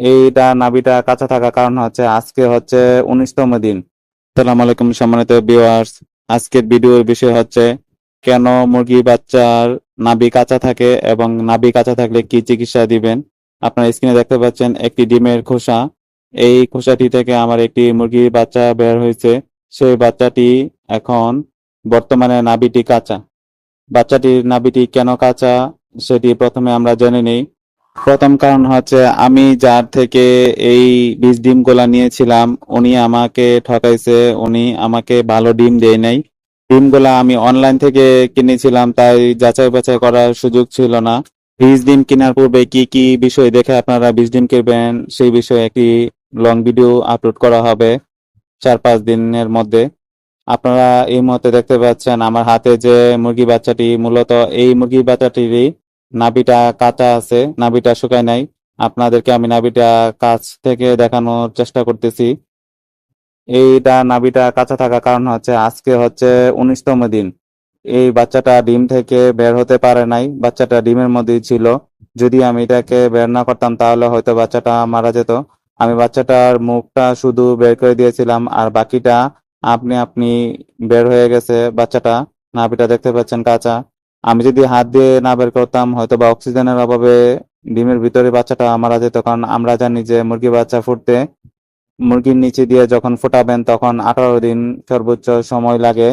এইটা নাভিটা কাঁচা থাকার কারণ হচ্ছে আজকে হচ্ছে উনিশতম দিন। সালাম আলাইকুম সম্মানিত ভিউয়ার্স আজকের ভিডিওর বিষয় হচ্ছে, কেন মুরগি বাচ্চার নাভি কাঁচা থাকে এবং নাভি কাঁচা থাকলে কি চিকিৎসা দিবেন? আপনারা স্ক্রিনে দেখতে পাচ্ছেন একটি ডিমের খোসা। এই খোসাটি থেকে আমার একটি মুরগির বাচ্চা বের হয়েছে। সেই বাচ্চাটি এখন বর্তমানে নাভিটি কাঁচা। বাচ্চাটির নাভিটি কেন কাঁচা, সেটি প্রথমে আমরা জেনে নেই। প্রথম কারণ হচ্ছে আমি যার থেকে এই বীজ ডিমগুলা নিয়েছিলাম, উনি আমাকে ঠকাইছে, উনি আমাকে ভালো ডিম দেয় নাই। ডিমগুলা আমি অনলাইন থেকে কিনেছিলাম, তাই যাচাই বাছাই করার সুযোগ ছিল না। বীজ ডিম কেনার পূর্বে কি কি বিষয় দেখে আপনারা বীজ ডিম কিনবেন, সেই বিষয়ে একটি লং ভিডিও আপলোড করা হবে চার পাঁচ দিনের মধ্যে। আপনারা এই মুহূর্তে দেখতে পাচ্ছেন আমার হাতে যে মুরগি বাচ্চাটি, মূলত এই মুরগি বাচ্চাটিরই নাভিটা কাঁচা আছে, নাভিটা শুকায় নাই। আপনাদেরকে আমি নাভিটা কাছ থেকে দেখানোর চেষ্টা করতেছি। এইটা নাভিটা কাঁচা থাকার কারণ হচ্ছে আজকে হচ্ছে উনিশতম দিন। এই বাচ্চাটা ডিম থেকে বের হতে পারে নাই। বাচ্চাটা ডিমের মধ্যেই ছিল। যদি আমি এটাকে বের না করতাম, তাহলে হয়তো বাচ্চাটা মারা যেত। আমি বাচ্চাটার মুখটা শুধু বের করে দিয়েছিলাম, আর বাকিটা আপনি আপনি বের হয়ে গেছে বাচ্চাটা। নাভিটা দেখতে পাচ্ছেন কাঁচা। আমি যদি হাত দিয়ে না বের করতাম হয়তো বা অক্সিজেনের অভাবে ডিমের ভিতরে বাচ্চাটা মারা যেত। কারণ আমরা জানি যে মুরগি বাচ্চা ফুটতে, মুরগির নিচে দিয়ে যখন ফোটাবেন তখন আঠারো দিন সর্বোচ্চ সময় লাগে।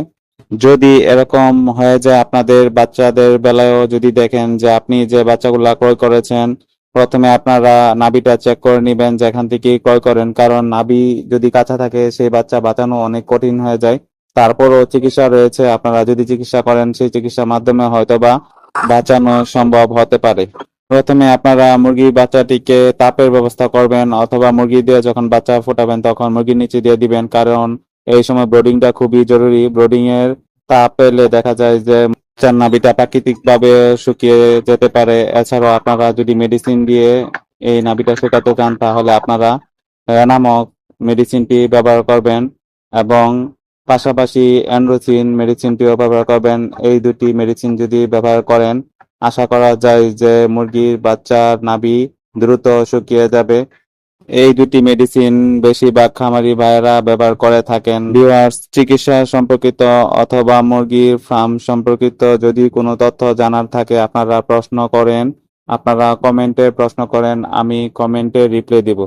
যদি এরকম হয়ে যায় আপনাদের বাচ্চাদের বেলায়ও যদি দেখেন যে আপনি যে বাচ্চাগুলা ক্রয় করেছেন, প্রথমে আপনারা নাভিটা চেক করে নেবেন, যেখান থেকে ক্রয় করেন। কারণ নাভি যদি কাঁচা থাকে, সেই বাচ্চা বাঁচানো অনেক কঠিন হয়ে যায়। তারপরও চিকিৎসা রয়েছে। আপনারা যদি চিকিৎসা করেন, সেই চিকিৎসার মাধ্যমে হয়তোবা বাঁচানো সম্ভব হতে পারে। প্রথমে আপনারা মুরগি বাচ্চাটিকে তাপের ব্যবস্থা করবেন অথবা মুরগি দিয়ে যখন বাচ্চা ফোটাবেন, তখন মুরগির নিচে দিয়ে দিবেন। কারণ এই সময় ব্রোডিংটা খুবই জরুরি। ব্রোডিং এর তাপ পেলে দেখা যায় যে বাচ্চার নাভিটা প্রাকৃতিক ভাবে শুকিয়ে যেতে পারে। এছাড়াও আপনারা যদি মেডিসিন দিয়ে এই নাভিটা শুকাতে চান, তাহলে আপনারা নামক মেডিসিনটি ব্যবহার করবেন এবং পাশাপাশি অ্যান্ড্রোসিন মেডিসিনটিও ব্যবহার করবেন। এই দুটি মেডিসিন যদি ব্যবহার করেন, আশা করা যায় যে মুরগির বাচ্চার নাভি দ্রুত শুকিয়ে যাবে। এই দুটি মেডিসিন বেশিরভাগ খামারি ভাইয়েরা ব্যবহার করে থাকেন। ভিউয়ার্স, চিকিৎসা সম্পর্কিত অথবা মুরগির ফার্ম সম্পর্কিত যদি কোনো তথ্য জানার থাকে, আপনারা প্রশ্ন করেন, আপনারা কমেন্টে প্রশ্ন করেন, আমি কমেন্টে রিপ্লাই দিব।